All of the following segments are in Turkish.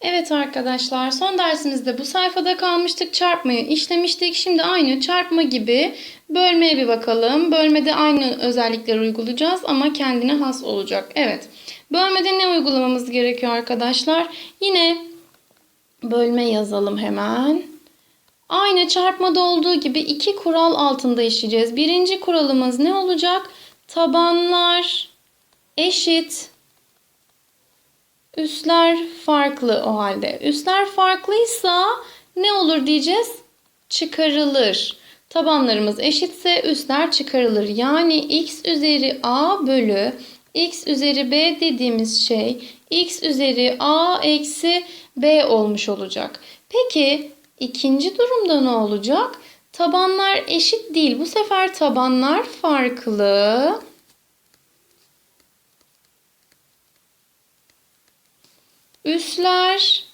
Evet arkadaşlar son dersimizde bu sayfada kalmıştık. Çarpmayı işlemiştik. Şimdi aynı çarpma gibi bölmeye bir bakalım. Bölmede aynı özellikleri uygulayacağız ama kendine has olacak. Evet. Bölmede ne uygulamamız gerekiyor arkadaşlar? Yine bölme yazalım hemen. Aynı çarpmada olduğu gibi iki kural altında işleyeceğiz. Birinci kuralımız ne olacak? Tabanlar eşit Üsler farklı o halde. Üsler farklıysa ne olur diyeceğiz? Çıkarılır. Tabanlarımız eşitse üsler çıkarılır. Yani x üzeri a bölü x üzeri b dediğimiz şey x üzeri a eksi b olmuş olacak. Peki ikinci durumda ne olacak? Tabanlar eşit değil. Bu sefer tabanlar farklı. Üsler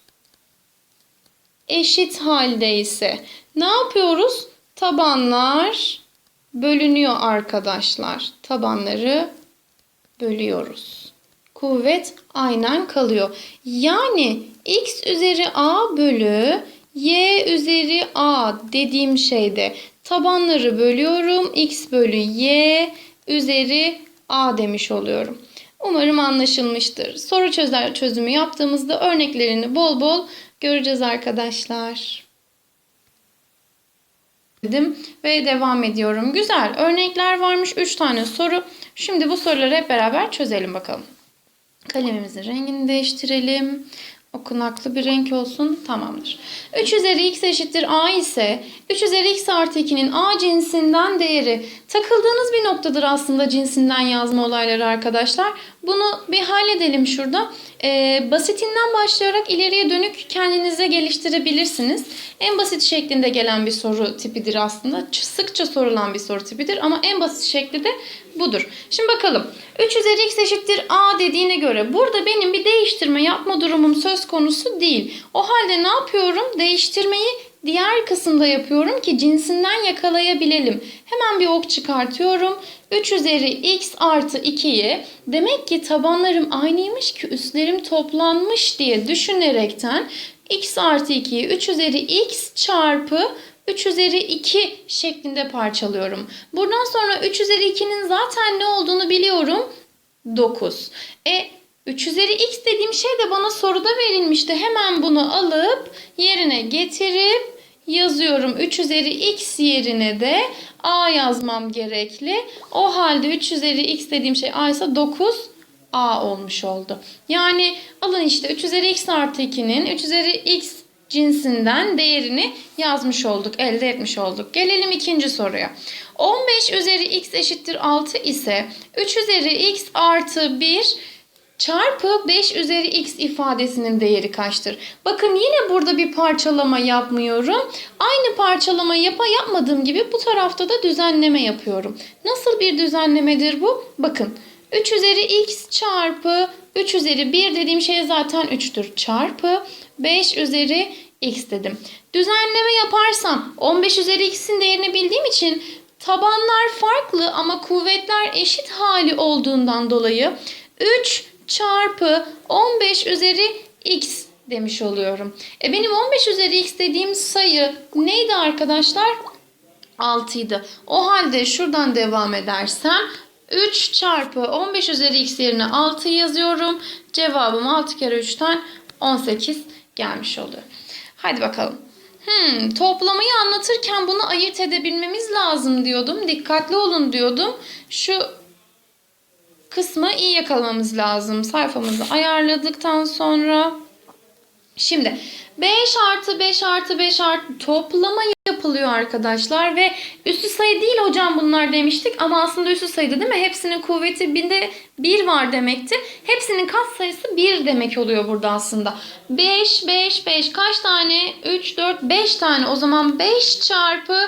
eşit halde ise ne yapıyoruz? Tabanlar bölünüyor arkadaşlar. Tabanları bölüyoruz. Kuvvet aynen kalıyor. Yani x üzeri a bölü y üzeri a dediğim şeyde tabanları bölüyorum. x bölü y üzeri a demiş oluyorum. Umarım anlaşılmıştır. Soru çözer çözümü yaptığımızda örneklerini bol bol göreceğiz arkadaşlar. Dedim ve devam ediyorum. Güzel. Örnekler varmış. 3 tane soru. Şimdi bu soruları hep beraber çözelim bakalım. Kalemimizin rengini değiştirelim. Okunaklı bir renk olsun. Tamamdır. 3 üzeri x eşittir a ise 3 üzeri x artı 2'nin a cinsinden değeri takıldığınız bir noktadır aslında cinsinden yazma olayları arkadaşlar. Bunu bir halledelim şurada. Ee, basitinden başlayarak ileriye dönük kendinize geliştirebilirsiniz. En basit şeklinde gelen bir soru tipidir aslında. Sıkça sorulan bir soru tipidir ama en basit şekli de budur. Şimdi bakalım. 3 üzeri x eşittir a dediğine göre burada benim bir değiştirme yapma durumum söz konusu değil. O halde ne yapıyorum? Değiştirmeyi diğer kısımda yapıyorum ki cinsinden yakalayabilelim. Hemen bir ok çıkartıyorum. 3 üzeri x artı 2'yi demek ki tabanlarım aynıymış ki üstlerim toplanmış diye düşünerekten x artı 2'yi 3 üzeri x çarpı 3 üzeri 2 şeklinde parçalıyorum. Buradan sonra 3 üzeri 2'nin zaten ne olduğunu biliyorum. 9. E 3 üzeri x dediğim şey de bana soruda verilmişti. Hemen bunu alıp yerine getirip yazıyorum. 3 üzeri x yerine de a yazmam gerekli. O halde 3 üzeri x dediğim şey a ise 9 a olmuş oldu. Yani alın işte 3 üzeri x artı 2'nin 3 üzeri x cinsinden değerini yazmış olduk, elde etmiş olduk. Gelelim ikinci soruya. 15 üzeri x eşittir 6 ise 3 üzeri x artı 1 çarpı 5 üzeri x ifadesinin değeri kaçtır? Bakın yine burada bir parçalama yapmıyorum. Aynı parçalama yapa yapmadığım gibi bu tarafta da düzenleme yapıyorum. Nasıl bir düzenlemedir bu? Bakın 3 üzeri x çarpı 3 üzeri 1 dediğim şey zaten 3'tür. Çarpı 5 üzeri x dedim. Düzenleme yaparsam 15 üzeri x'in değerini bildiğim için tabanlar farklı ama kuvvetler eşit hali olduğundan dolayı 3 çarpı 15 üzeri x demiş oluyorum. E benim 15 üzeri x dediğim sayı neydi arkadaşlar? 6 idi. O halde şuradan devam edersem 3 çarpı 15 üzeri x yerine 6 yazıyorum. Cevabım 6 kere 3'ten 18 gelmiş oluyor. Hadi bakalım. Hmm, toplamayı anlatırken bunu ayırt edebilmemiz lazım diyordum. Dikkatli olun diyordum. Şu kısmı iyi yakalamamız lazım. Sayfamızı ayarladıktan sonra. Şimdi 5 artı 5 artı 5 artı toplama yapılıyor arkadaşlar ve üstü sayı değil hocam bunlar demiştik ama aslında üstü sayıdı değil mi? Hepsinin kuvveti binde 1 var demekti. Hepsinin kat sayısı 1 demek oluyor burada aslında. 5, 5, 5 kaç tane? 3, 4, 5 tane. O zaman 5 çarpı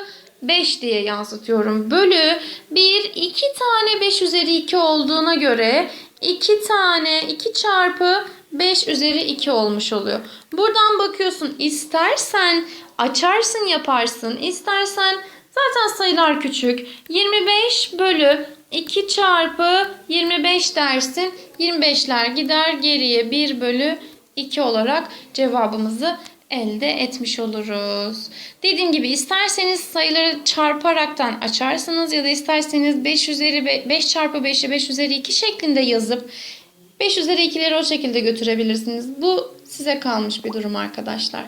5 diye yansıtıyorum. Bölü 1, 2 tane 5 üzeri 2 olduğuna göre 2 tane 2 çarpı 5 üzeri 2 olmuş oluyor. Buradan bakıyorsun istersen açarsın yaparsın. istersen zaten sayılar küçük. 25 bölü 2 çarpı 25 dersin. 25'ler gider geriye 1 bölü 2 olarak cevabımızı elde etmiş oluruz. Dediğim gibi isterseniz sayıları çarparaktan açarsınız ya da isterseniz 5 üzeri 5 çarpı 5'i 5 üzeri 2 şeklinde yazıp 5 üzeri 2'leri o şekilde götürebilirsiniz. Bu size kalmış bir durum arkadaşlar.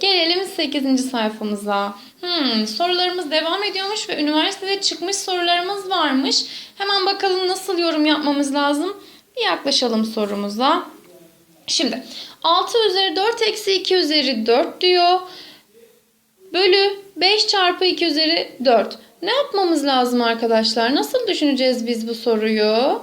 Gelelim 8. sayfamıza. Hmm, sorularımız devam ediyormuş ve üniversitede çıkmış sorularımız varmış. Hemen bakalım nasıl yorum yapmamız lazım. Bir yaklaşalım sorumuza. Şimdi 6 üzeri 4 eksi 2 üzeri 4 diyor. Bölü 5 çarpı 2 üzeri 4. Ne yapmamız lazım arkadaşlar? Nasıl düşüneceğiz biz bu soruyu?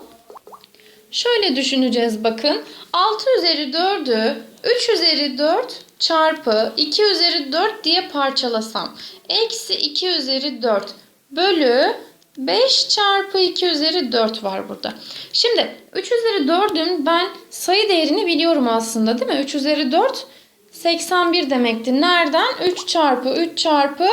Şöyle düşüneceğiz bakın. 6 üzeri 4'ü 3 üzeri 4 çarpı 2 üzeri 4 diye parçalasam. Eksi 2 üzeri 4 bölü 5 çarpı 2 üzeri 4 var burada. Şimdi 3 üzeri 4'ün ben sayı değerini biliyorum aslında değil mi? 3 üzeri 4 81 demekti. Nereden? 3 çarpı 3 çarpı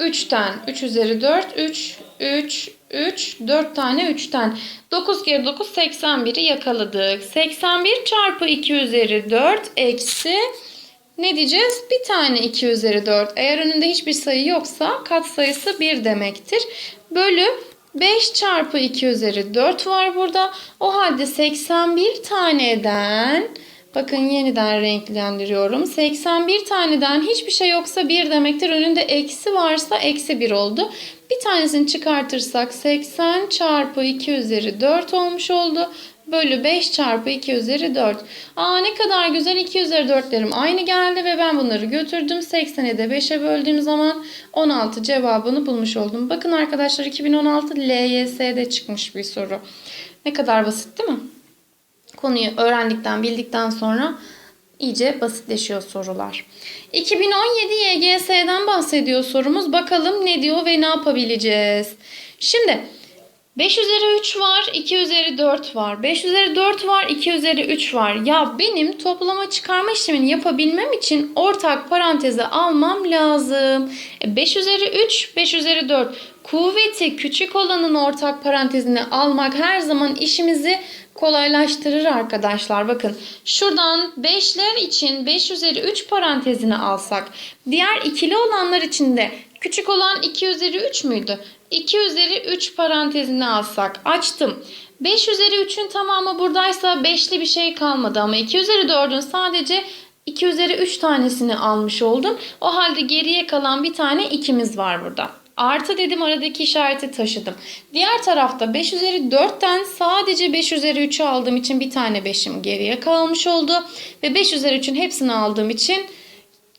3'ten. 3 üzeri 4 3 3 3 4 tane 3'ten. 9 kere 9 81'i yakaladık. 81 çarpı 2 üzeri 4 eksi ne diyeceğiz? Bir tane 2 üzeri 4. Eğer önünde hiçbir sayı yoksa kat sayısı 1 demektir. Bölü 5 çarpı 2 üzeri 4 var burada. O halde 81 taneden bakın yeniden renklendiriyorum. 81 taneden hiçbir şey yoksa 1 demektir. Önünde eksi varsa eksi 1 oldu. Bir tanesini çıkartırsak 80 çarpı 2 üzeri 4 olmuş oldu. Bölü 5 çarpı 2 üzeri 4. Aa ne kadar güzel 2 üzeri 4'lerim aynı geldi ve ben bunları götürdüm. 80'i de 5'e böldüğüm zaman 16 cevabını bulmuş oldum. Bakın arkadaşlar 2016 LYS'de çıkmış bir soru. Ne kadar basit değil mi? Konuyu öğrendikten bildikten sonra iyice basitleşiyor sorular. 2017 YGS'den bahsediyor sorumuz. Bakalım ne diyor ve ne yapabileceğiz? Şimdi 5 üzeri 3 var, 2 üzeri 4 var. 5 üzeri 4 var, 2 üzeri 3 var. Ya benim toplama çıkarma işlemini yapabilmem için ortak paranteze almam lazım. E 5 üzeri 3, 5 üzeri 4. Kuvveti küçük olanın ortak parantezine almak her zaman işimizi kolaylaştırır arkadaşlar. Bakın şuradan 5'ler için 5 üzeri 3 parantezini alsak. Diğer ikili olanlar için de küçük olan 2 üzeri 3 müydü? 2 üzeri 3 parantezini alsak. Açtım. 5 üzeri 3'ün tamamı buradaysa 5'li bir şey kalmadı. Ama 2 üzeri 4'ün sadece 2 üzeri 3 tanesini almış oldum. O halde geriye kalan bir tane 2'miz var burada. Artı dedim aradaki işareti taşıdım. Diğer tarafta 5 üzeri 4'ten sadece 5 üzeri 3'ü aldığım için bir tane 5'im geriye kalmış oldu. Ve 5 üzeri 3'ün hepsini aldığım için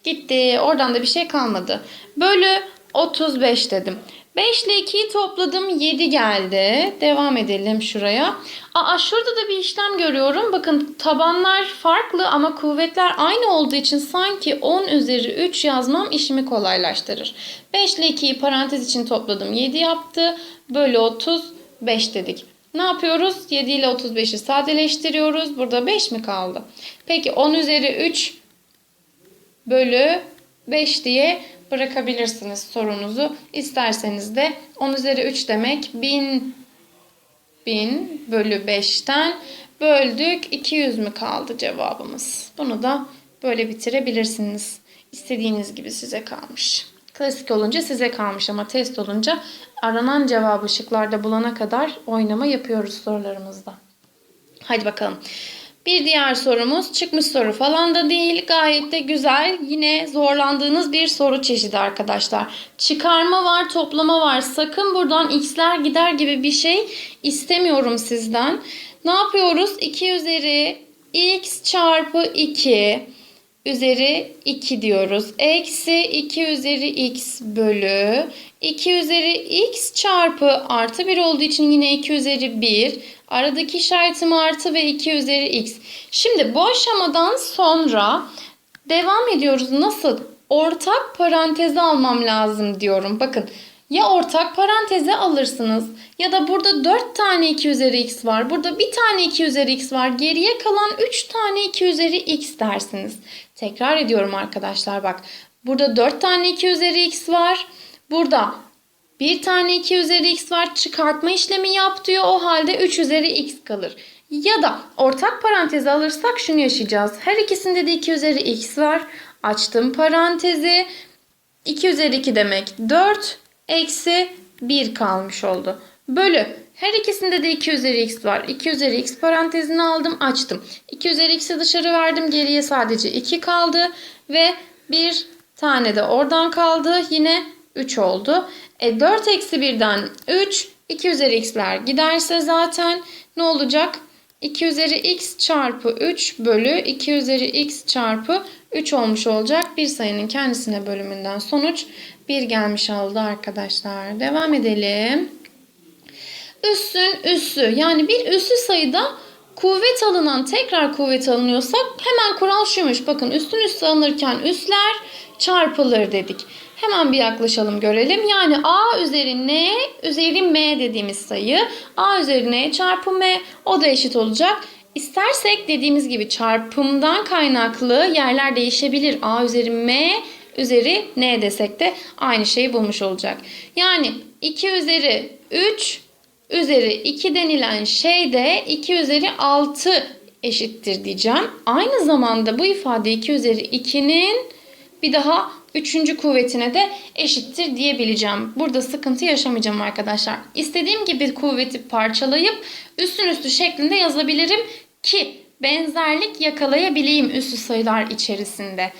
gitti. Oradan da bir şey kalmadı. Bölü 35 dedim. 5 ile 2'yi topladım 7 geldi. Devam edelim şuraya. Aa şurada da bir işlem görüyorum. Bakın tabanlar farklı ama kuvvetler aynı olduğu için sanki 10 üzeri 3 yazmam işimi kolaylaştırır. 5 ile 2'yi parantez için topladım 7 yaptı. Bölü 35 dedik. Ne yapıyoruz? 7 ile 35'i sadeleştiriyoruz. Burada 5 mi kaldı? Peki 10 üzeri 3 bölü 5 diye bırakabilirsiniz sorunuzu. İsterseniz de 10 üzeri 3 demek 1000 1000 bölü 5'ten böldük. 200 mü kaldı cevabımız? Bunu da böyle bitirebilirsiniz. İstediğiniz gibi size kalmış. Klasik olunca size kalmış ama test olunca aranan cevabı şıklarda bulana kadar oynama yapıyoruz sorularımızda. Hadi bakalım. Bir diğer sorumuz çıkmış soru falan da değil. Gayet de güzel. Yine zorlandığınız bir soru çeşidi arkadaşlar. Çıkarma var, toplama var. Sakın buradan x'ler gider gibi bir şey istemiyorum sizden. Ne yapıyoruz? 2 üzeri x çarpı 2 üzeri 2 diyoruz. Eksi 2 üzeri x bölü 2 üzeri x çarpı artı 1 olduğu için yine 2 üzeri 1. Aradaki işaretim artı ve 2 üzeri x. Şimdi bu aşamadan sonra devam ediyoruz. Nasıl? Ortak paranteze almam lazım diyorum. Bakın ya ortak paranteze alırsınız ya da burada 4 tane 2 üzeri x var. Burada bir tane 2 üzeri x var. Geriye kalan 3 tane 2 üzeri x dersiniz. Tekrar ediyorum arkadaşlar bak. Burada 4 tane 2 üzeri x var. Burada bir tane 2 üzeri x var. Çıkartma işlemi yap diyor. O halde 3 üzeri x kalır. Ya da ortak parantezi alırsak şunu yaşayacağız. Her ikisinde de 2 üzeri x var. Açtım parantezi. 2 üzeri 2 demek 4 eksi 1 kalmış oldu. Bölü. Her ikisinde de 2 üzeri x var. 2 üzeri x parantezini aldım açtım. 2 üzeri x'i dışarı verdim. Geriye sadece 2 kaldı. Ve bir tane de oradan kaldı. Yine 3 oldu. E 4 eksi 1'den 3. 2 üzeri x'ler giderse zaten ne olacak? 2 üzeri x çarpı 3 bölü 2 üzeri x çarpı 3 olmuş olacak. Bir sayının kendisine bölümünden sonuç 1 gelmiş oldu arkadaşlar. Devam edelim. Üssün üssü yani bir üssü sayıda kuvvet alınan tekrar kuvvet alınıyorsa hemen kural şuymuş. Bakın üstün üssü alınırken üsler çarpılır dedik. Hemen bir yaklaşalım görelim. Yani a üzeri n üzeri m dediğimiz sayı a üzeri n çarpı m o da eşit olacak. İstersek dediğimiz gibi çarpımdan kaynaklı yerler değişebilir. a üzeri m üzeri n desek de aynı şeyi bulmuş olacak. Yani 2 üzeri 3 üzeri 2 denilen şey de 2 üzeri 6 eşittir diyeceğim. Aynı zamanda bu ifade 2 üzeri 2'nin bir daha üçüncü kuvvetine de eşittir diyebileceğim. Burada sıkıntı yaşamayacağım arkadaşlar. İstediğim gibi kuvveti parçalayıp üstün üstü şeklinde yazabilirim ki benzerlik yakalayabileyim üstü sayılar içerisinde.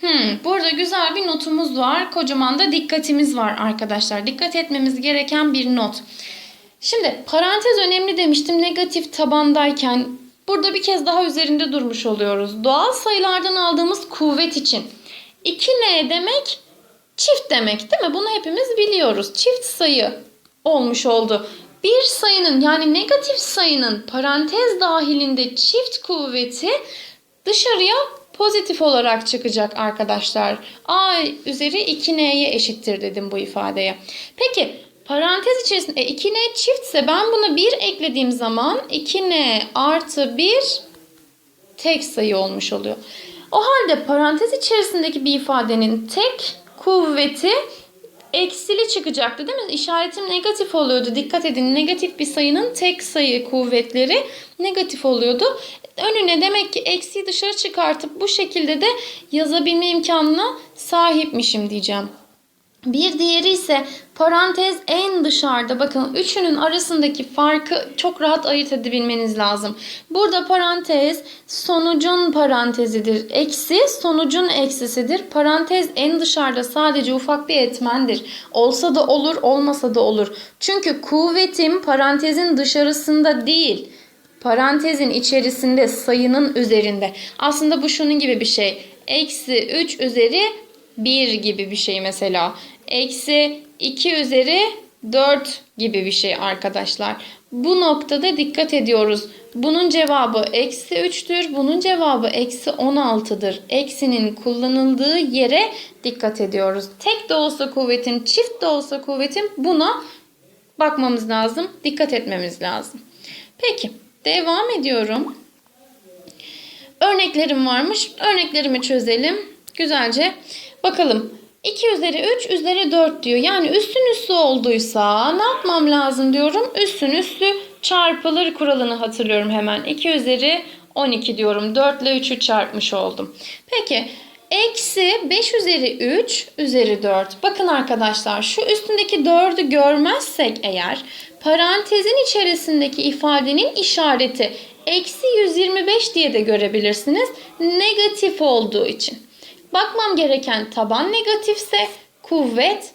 Hmm, burada güzel bir notumuz var. Kocaman da dikkatimiz var arkadaşlar. Dikkat etmemiz gereken bir not. Şimdi parantez önemli demiştim negatif tabandayken. Burada bir kez daha üzerinde durmuş oluyoruz. Doğal sayılardan aldığımız kuvvet için. 2n demek çift demek değil mi? Bunu hepimiz biliyoruz. Çift sayı olmuş oldu. Bir sayının yani negatif sayının parantez dahilinde çift kuvveti dışarıya pozitif olarak çıkacak arkadaşlar. A üzeri 2n'ye eşittir dedim bu ifadeye. Peki parantez içerisinde e, 2n çiftse ben buna 1 eklediğim zaman 2n artı 1 tek sayı olmuş oluyor. O halde parantez içerisindeki bir ifadenin tek kuvveti eksili çıkacaktı değil mi? İşaretim negatif oluyordu. Dikkat edin negatif bir sayının tek sayı kuvvetleri negatif oluyordu. Önüne demek ki eksiği dışarı çıkartıp bu şekilde de yazabilme imkanına sahipmişim diyeceğim. Bir diğeri ise parantez en dışarıda. Bakın üçünün arasındaki farkı çok rahat ayırt edebilmeniz lazım. Burada parantez sonucun parantezidir. Eksi sonucun eksisidir. Parantez en dışarıda sadece ufak bir etmendir. Olsa da olur, olmasa da olur. Çünkü kuvvetim parantezin dışarısında değil. Parantezin içerisinde sayının üzerinde. Aslında bu şunun gibi bir şey. Eksi 3 üzeri 1 gibi bir şey mesela. Eksi 2 üzeri 4 gibi bir şey arkadaşlar. Bu noktada dikkat ediyoruz. Bunun cevabı eksi 3'tür. Bunun cevabı eksi 16'dır. Eksinin kullanıldığı yere dikkat ediyoruz. Tek de olsa kuvvetin, çift de olsa kuvvetin buna bakmamız lazım. Dikkat etmemiz lazım. Peki devam ediyorum. Örneklerim varmış. Örneklerimi çözelim. Güzelce bakalım. 2 üzeri 3 üzeri 4 diyor. Yani üstün üstü olduysa ne yapmam lazım diyorum. Üstün üstü çarpılır kuralını hatırlıyorum hemen. 2 üzeri 12 diyorum. 4 ile 3'ü çarpmış oldum. Peki eksi 5 üzeri 3 üzeri 4. Bakın arkadaşlar şu üstündeki 4'ü görmezsek eğer parantezin içerisindeki ifadenin işareti eksi 125 diye de görebilirsiniz. Negatif olduğu için. Bakmam gereken taban negatifse kuvvet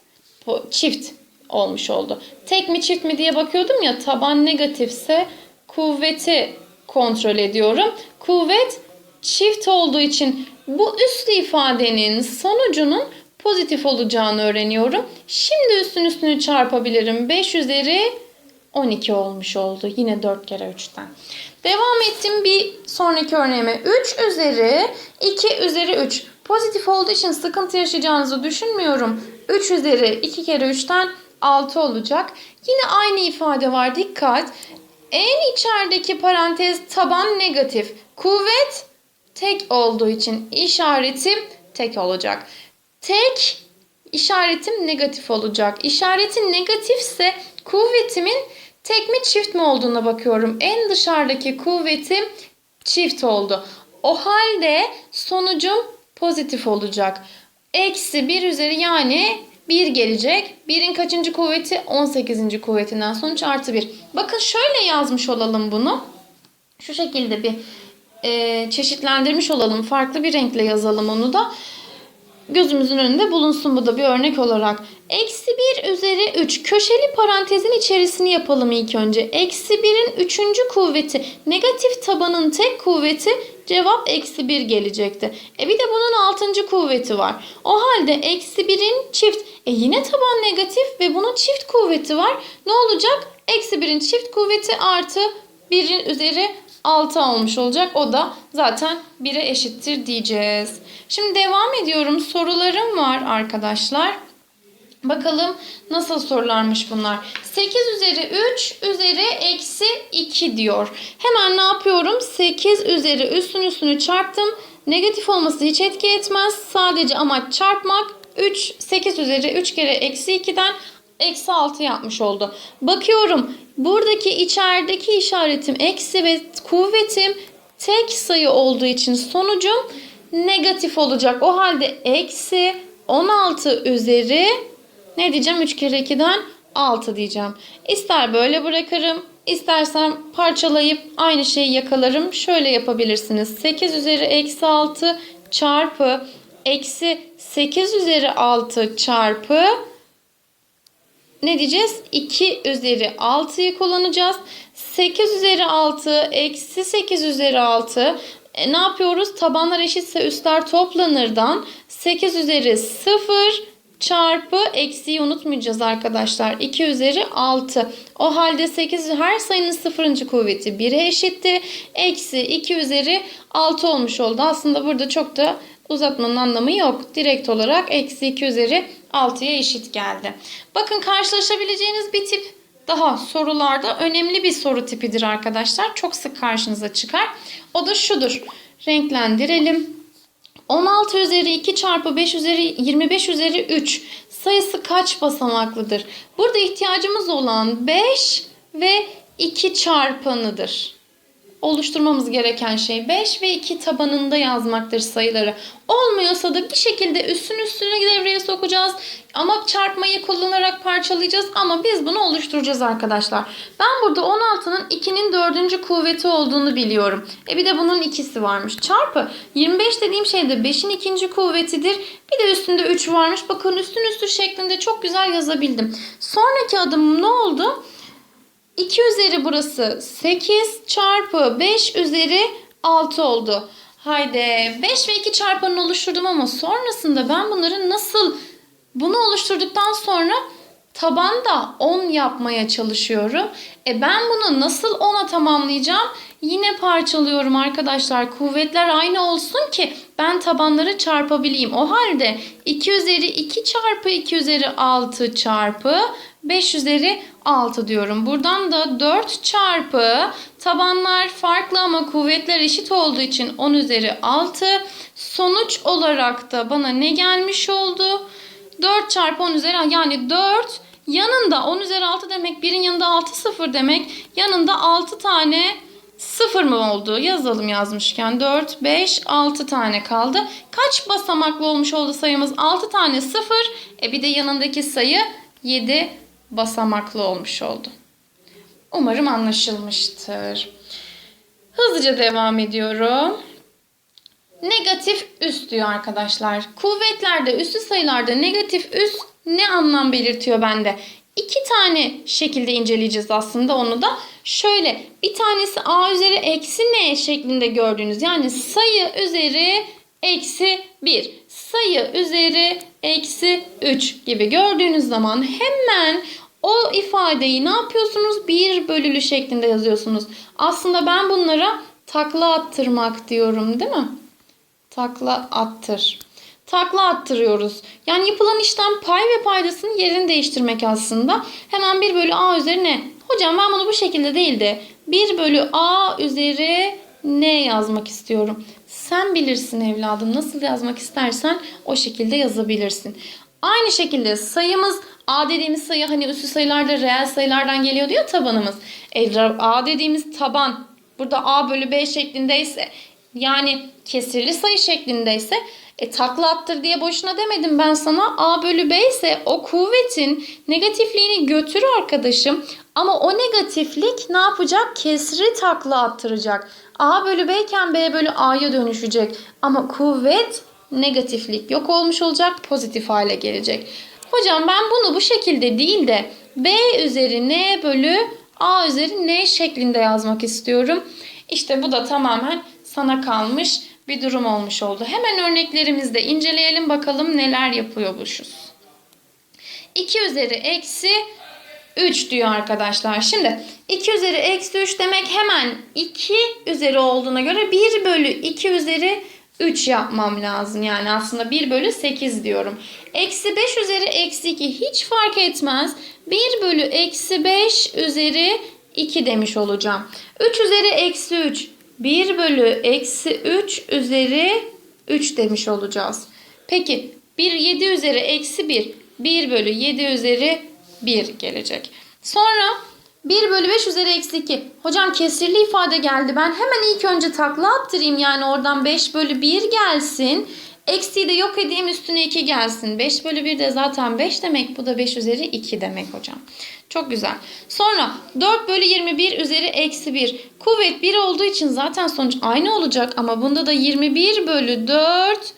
çift olmuş oldu. Tek mi çift mi diye bakıyordum ya taban negatifse kuvveti kontrol ediyorum. Kuvvet çift olduğu için bu üslü ifadenin sonucunun pozitif olacağını öğreniyorum. Şimdi üstün üstünü çarpabilirim. 5 üzeri 12 olmuş oldu. Yine 4 kere 3'ten. Devam ettim bir sonraki örneğime. 3 üzeri 2 üzeri 3. Pozitif olduğu için sıkıntı yaşayacağınızı düşünmüyorum. 3 üzeri 2 kere 3'ten 6 olacak. Yine aynı ifade var. Dikkat. En içerideki parantez taban negatif. Kuvvet tek olduğu için işaretim tek olacak. Tek işaretim negatif olacak. İşaretin negatifse kuvvetimin tek mi çift mi olduğuna bakıyorum. En dışarıdaki kuvvetim çift oldu. O halde sonucum pozitif olacak. Eksi 1 üzeri yani 1 gelecek. 1'in kaçıncı kuvveti? 18. kuvvetinden sonuç artı 1. Bakın şöyle yazmış olalım bunu. Şu şekilde bir e, çeşitlendirmiş olalım. Farklı bir renkle yazalım onu da. Gözümüzün önünde bulunsun bu da bir örnek olarak. Eksi 1 üzeri 3. Köşeli parantezin içerisini yapalım ilk önce. Eksi 1'in 3. kuvveti. Negatif tabanın tek kuvveti cevap eksi 1 gelecekti. E bir de bunun 6. kuvveti var. O halde eksi 1'in çift. E yine taban negatif ve bunun çift kuvveti var. Ne olacak? Eksi 1'in çift kuvveti artı 1'in üzeri 6 olmuş olacak. O da zaten 1'e eşittir diyeceğiz. Şimdi devam ediyorum. Sorularım var arkadaşlar. Bakalım nasıl sorularmış bunlar. 8 üzeri 3 üzeri eksi 2 diyor. Hemen ne yapıyorum? 8 üzeri üstün üstünü çarptım. Negatif olması hiç etki etmez. Sadece amaç çarpmak. 3, 8 üzeri 3 kere eksi 2'den eksi 6 yapmış oldu. Bakıyorum buradaki içerideki işaretim eksi ve kuvvetim tek sayı olduğu için sonucum negatif olacak. O halde eksi 16 üzeri ne diyeceğim 3 kere 2'den 6 diyeceğim. İster böyle bırakırım istersem parçalayıp aynı şeyi yakalarım. Şöyle yapabilirsiniz. 8 üzeri eksi 6 çarpı eksi 8 üzeri 6 çarpı ne diyeceğiz? 2 üzeri 6'yı kullanacağız. 8 üzeri 6 eksi 8 üzeri 6 e, ne yapıyoruz? Tabanlar eşitse üstler toplanırdan 8 üzeri 0 çarpı eksiyi unutmayacağız arkadaşlar. 2 üzeri 6. O halde 8 her sayının sıfırıncı kuvveti 1'e eşitti. Eksi 2 üzeri 6 olmuş oldu. Aslında burada çok da uzatmanın anlamı yok. Direkt olarak eksi 2 üzeri 6'ya eşit geldi. Bakın karşılaşabileceğiniz bir tip daha sorularda önemli bir soru tipidir arkadaşlar. Çok sık karşınıza çıkar. O da şudur. Renklendirelim. 16 üzeri 2 çarpı 5 üzeri 25 üzeri 3 sayısı kaç basamaklıdır? Burada ihtiyacımız olan 5 ve 2 çarpanıdır. Oluşturmamız gereken şey 5 ve 2 tabanında yazmaktır sayıları. Olmuyorsa da bir şekilde üstün üstüne devreye sokacağız. Ama çarpmayı kullanarak parçalayacağız ama biz bunu oluşturacağız arkadaşlar. Ben burada 16'nın 2'nin 4. kuvveti olduğunu biliyorum. E bir de bunun ikisi varmış. Çarpı 25 dediğim şey de 5'in ikinci kuvvetidir. Bir de üstünde 3 varmış. Bakın üstün üstü şeklinde çok güzel yazabildim. Sonraki adımım ne oldu? 2 üzeri burası 8 çarpı 5 üzeri 6 oldu. Haydi 5 ve 2 çarpanını oluşturdum ama sonrasında ben bunları nasıl bunu oluşturduktan sonra tabanda 10 yapmaya çalışıyorum. E ben bunu nasıl 10'a tamamlayacağım? Yine parçalıyorum arkadaşlar. Kuvvetler aynı olsun ki ben tabanları çarpabileyim. O halde 2 üzeri 2 çarpı 2 üzeri 6 çarpı 5 üzeri 6 diyorum. Buradan da 4 çarpı tabanlar farklı ama kuvvetler eşit olduğu için 10 üzeri 6. Sonuç olarak da bana ne gelmiş oldu? 4 çarpı 10 üzeri yani 4 yanında 10 üzeri 6 demek birin yanında 6 sıfır demek. Yanında 6 tane sıfır mı oldu? Yazalım yazmışken 4, 5, 6 tane kaldı. Kaç basamaklı olmuş oldu sayımız? 6 tane sıfır. E bir de yanındaki sayı 7 basamaklı olmuş oldu. Umarım anlaşılmıştır. Hızlıca devam ediyorum. Negatif üst diyor arkadaşlar. Kuvvetlerde, üstü sayılarda negatif üst ne anlam belirtiyor bende? İki tane şekilde inceleyeceğiz aslında onu da. Şöyle bir tanesi a üzeri eksi n şeklinde gördüğünüz yani sayı üzeri eksi 1 sayı üzeri eksi 3 gibi gördüğünüz zaman hemen o ifadeyi ne yapıyorsunuz? 1 bölülü şeklinde yazıyorsunuz. Aslında ben bunlara takla attırmak diyorum değil mi? Takla attır. Takla attırıyoruz. Yani yapılan işlem pay ve paydasının yerini değiştirmek aslında. Hemen 1 bölü a üzerine. Hocam ben bunu bu şekilde değil de 1 bölü a üzeri ne yazmak istiyorum. Sen bilirsin evladım. Nasıl yazmak istersen o şekilde yazabilirsin. Aynı şekilde sayımız A dediğimiz sayı hani üstü sayılarda reel sayılardan geliyordu ya tabanımız. E, A dediğimiz taban burada A bölü B şeklindeyse yani kesirli sayı şeklindeyse e, takla attır diye boşuna demedim ben sana. A bölü B ise o kuvvetin negatifliğini götür arkadaşım. Ama o negatiflik ne yapacak? Kesri takla attıracak. A bölü B iken B bölü A'ya dönüşecek. Ama kuvvet negatiflik yok olmuş olacak. Pozitif hale gelecek. Hocam ben bunu bu şekilde değil de B üzeri N bölü A üzeri N şeklinde yazmak istiyorum. İşte bu da tamamen sana kalmış bir durum olmuş oldu. Hemen örneklerimizde inceleyelim bakalım neler yapıyormuşuz. 2 üzeri eksi 3 diyor arkadaşlar. Şimdi 2 üzeri eksi 3 demek hemen 2 üzeri olduğuna göre 1 bölü 2 üzeri 3 yapmam lazım. Yani aslında 1 bölü 8 diyorum. Eksi 5 üzeri eksi 2 hiç fark etmez. 1 bölü eksi 5 üzeri 2 demiş olacağım. 3 üzeri eksi 3. 1 bölü eksi 3 üzeri 3 demiş olacağız. Peki 1 7 üzeri eksi 1. 1 bölü 7 üzeri 1 gelecek. Sonra 1 bölü 5 üzeri eksi 2. Hocam kesirli ifade geldi. Ben hemen ilk önce takla attırayım. Yani oradan 5 bölü 1 gelsin. Eksiyi de yok edeyim üstüne 2 gelsin. 5 bölü 1 de zaten 5 demek. Bu da 5 üzeri 2 demek hocam. Çok güzel. Sonra 4 bölü 21 üzeri eksi 1. Kuvvet 1 olduğu için zaten sonuç aynı olacak. Ama bunda da 21 bölü 4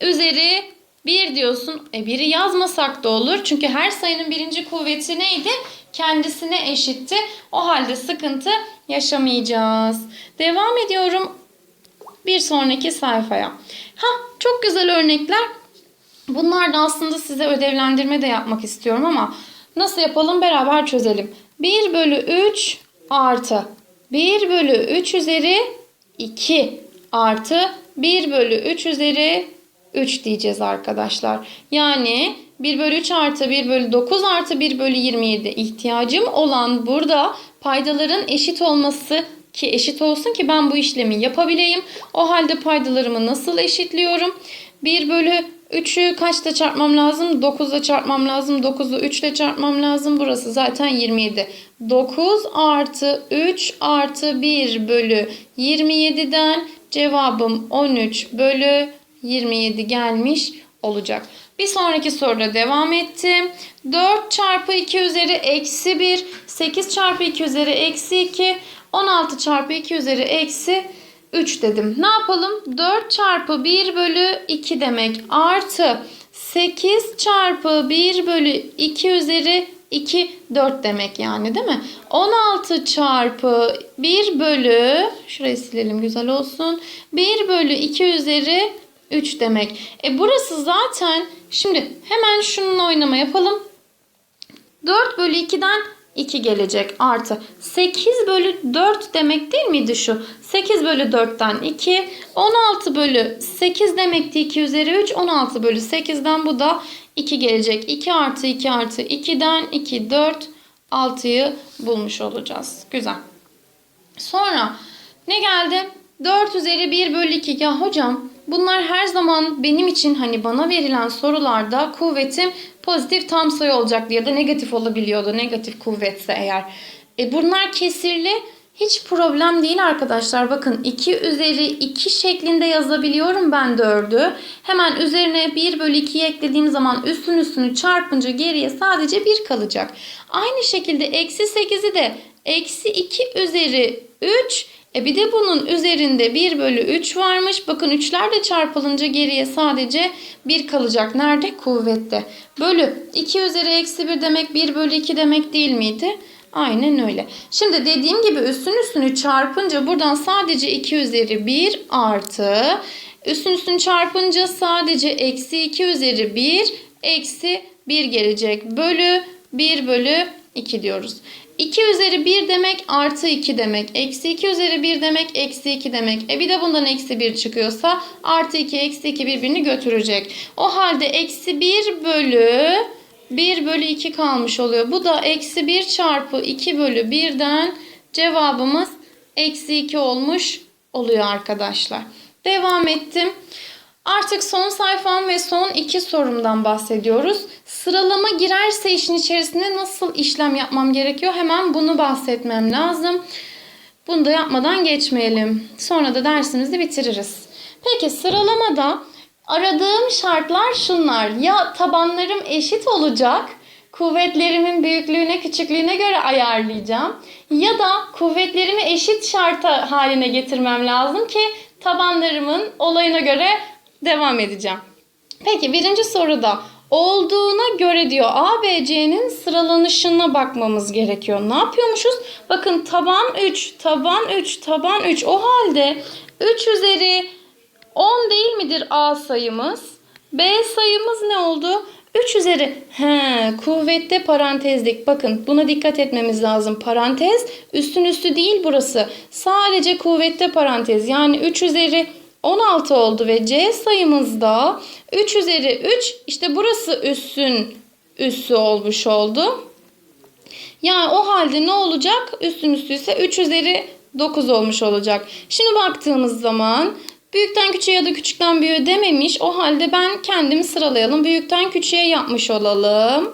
üzeri 1 diyorsun. E 1'i yazmasak da olur. Çünkü her sayının birinci kuvveti neydi? Kendisine eşitti. O halde sıkıntı yaşamayacağız. Devam ediyorum bir sonraki sayfaya. Ha çok güzel örnekler. Bunlar da aslında size ödevlendirme de yapmak istiyorum ama nasıl yapalım beraber çözelim. 1 bölü 3 artı 1 bölü 3 üzeri 2 artı 1 bölü 3 üzeri 3 diyeceğiz arkadaşlar. Yani 1 bölü 3 artı 1 bölü 9 artı 1 bölü 27 ihtiyacım olan burada paydaların eşit olması ki eşit olsun ki ben bu işlemi yapabileyim. O halde paydalarımı nasıl eşitliyorum? 1 bölü 3'ü kaçta çarpmam lazım? 9'da çarpmam lazım. 9'u 3 ile çarpmam lazım. Burası zaten 27. 9 artı 3 artı 1 bölü 27'den cevabım 13 bölü 27 gelmiş olacak. Bir sonraki soruda devam ettim. 4 çarpı 2 üzeri eksi 1, 8 çarpı 2 üzeri eksi 2, 16 çarpı 2 üzeri eksi 3 dedim. Ne yapalım? 4 çarpı 1 bölü 2 demek artı 8 çarpı 1 bölü 2 üzeri 2 4 demek yani değil mi? 16 çarpı 1 bölü şurayı silelim güzel olsun. 1 bölü 2 üzeri 3 demek. E burası zaten şimdi hemen şununla oynama yapalım. 4 bölü 2'den 2 gelecek artı 8 bölü 4 demek değil miydi şu? 8 bölü 4'ten 2 16 bölü 8 demekti 2 üzeri 3 16 bölü 8'den bu da 2 gelecek. 2 artı 2 artı 2'den 2 4 6'yı bulmuş olacağız. Güzel. Sonra ne geldi? 4 üzeri 1 bölü 2. Ya hocam bunlar her zaman benim için hani bana verilen sorularda kuvvetim pozitif tam sayı olacaktı ya da negatif olabiliyordu. Negatif kuvvetse eğer. E bunlar kesirli. Hiç problem değil arkadaşlar. Bakın 2 üzeri 2 şeklinde yazabiliyorum ben 4'ü. Hemen üzerine 1 bölü 2'yi eklediğim zaman üstün üstünü çarpınca geriye sadece 1 kalacak. Aynı şekilde eksi 8'i de eksi 2 üzeri 3 e bir de bunun üzerinde 1 bölü 3 varmış. Bakın 3'ler de çarpılınca geriye sadece 1 kalacak. Nerede? Kuvvette. Bölü 2 üzeri eksi 1 demek 1 bölü 2 demek değil miydi? Aynen öyle. Şimdi dediğim gibi üstün üstünü çarpınca buradan sadece 2 üzeri 1 artı üstün üstünü çarpınca sadece eksi 2 üzeri 1 eksi 1 gelecek. Bölü 1 bölü 2 diyoruz. 2 üzeri 1 demek artı 2 demek. Eksi 2 üzeri 1 demek eksi 2 demek. E bir de bundan eksi 1 çıkıyorsa artı 2 eksi 2 birbirini götürecek. O halde eksi 1 bölü 1 bölü 2 kalmış oluyor. Bu da eksi 1 çarpı 2 bölü 1'den cevabımız eksi 2 olmuş oluyor arkadaşlar. Devam ettim. Artık son sayfam ve son iki sorumdan bahsediyoruz. Sıralama girerse işin içerisine nasıl işlem yapmam gerekiyor? Hemen bunu bahsetmem lazım. Bunu da yapmadan geçmeyelim. Sonra da dersimizi bitiririz. Peki sıralamada aradığım şartlar şunlar. Ya tabanlarım eşit olacak. Kuvvetlerimin büyüklüğüne, küçüklüğüne göre ayarlayacağım. Ya da kuvvetlerimi eşit şarta haline getirmem lazım ki tabanlarımın olayına göre devam edeceğim. Peki birinci soruda olduğuna göre diyor ABC'nin sıralanışına bakmamız gerekiyor. Ne yapıyormuşuz? Bakın taban 3, taban 3, taban 3. O halde 3 üzeri 10 değil midir A sayımız? B sayımız ne oldu? 3 üzeri he, kuvvette parantezlik. Bakın buna dikkat etmemiz lazım. Parantez üstün üstü değil burası. Sadece kuvvette parantez. Yani 3 üzeri 16 oldu ve C sayımızda 3 üzeri 3 işte burası üssün üssü olmuş oldu. Yani o halde ne olacak? Üstün üstü ise 3 üzeri 9 olmuş olacak. Şimdi baktığımız zaman büyükten küçüğe ya da küçükten büyüğe dememiş. O halde ben kendimi sıralayalım. Büyükten küçüğe yapmış olalım.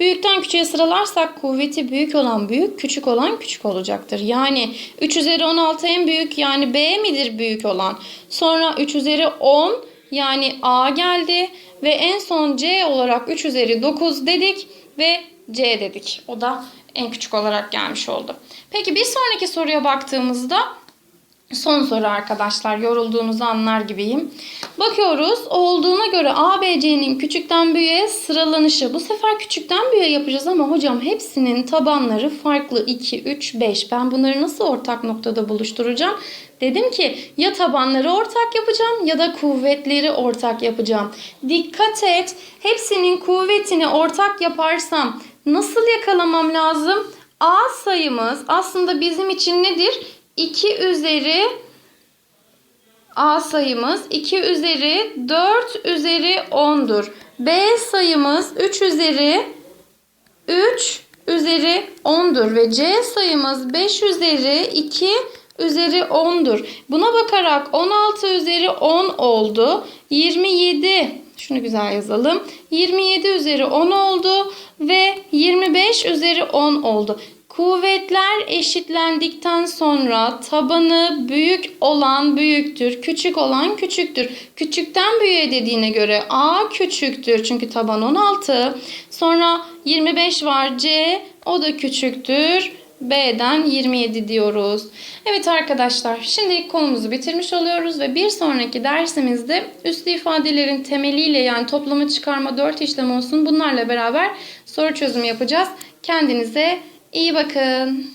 Büyükten küçüğe sıralarsak kuvveti büyük olan büyük, küçük olan küçük olacaktır. Yani 3 üzeri 16 en büyük yani B midir büyük olan? Sonra 3 üzeri 10 yani A geldi ve en son C olarak 3 üzeri 9 dedik ve C dedik. O da en küçük olarak gelmiş oldu. Peki bir sonraki soruya baktığımızda Son soru arkadaşlar. Yorulduğunuzu anlar gibiyim. Bakıyoruz. Olduğuna göre ABC'nin küçükten büyüğe sıralanışı. Bu sefer küçükten büyüğe yapacağız ama hocam hepsinin tabanları farklı. 2, 3, 5. Ben bunları nasıl ortak noktada buluşturacağım? Dedim ki ya tabanları ortak yapacağım ya da kuvvetleri ortak yapacağım. Dikkat et. Hepsinin kuvvetini ortak yaparsam nasıl yakalamam lazım? A sayımız aslında bizim için nedir? 2 üzeri A sayımız 2 üzeri 4 üzeri 10'dur. B sayımız 3 üzeri 3 üzeri 10'dur ve C sayımız 5 üzeri 2 üzeri 10'dur. Buna bakarak 16 üzeri 10 oldu. 27 şunu güzel yazalım. 27 üzeri 10 oldu ve 25 üzeri 10 oldu. Kuvvetler eşitlendikten sonra tabanı büyük olan büyüktür, küçük olan küçüktür. Küçükten büyüğe dediğine göre A küçüktür çünkü taban 16. Sonra 25 var C o da küçüktür. B'den 27 diyoruz. Evet arkadaşlar şimdi konumuzu bitirmiş oluyoruz ve bir sonraki dersimizde üslü ifadelerin temeliyle yani toplama çıkarma 4 işlem olsun bunlarla beraber soru çözümü yapacağız. Kendinize iyi bakın.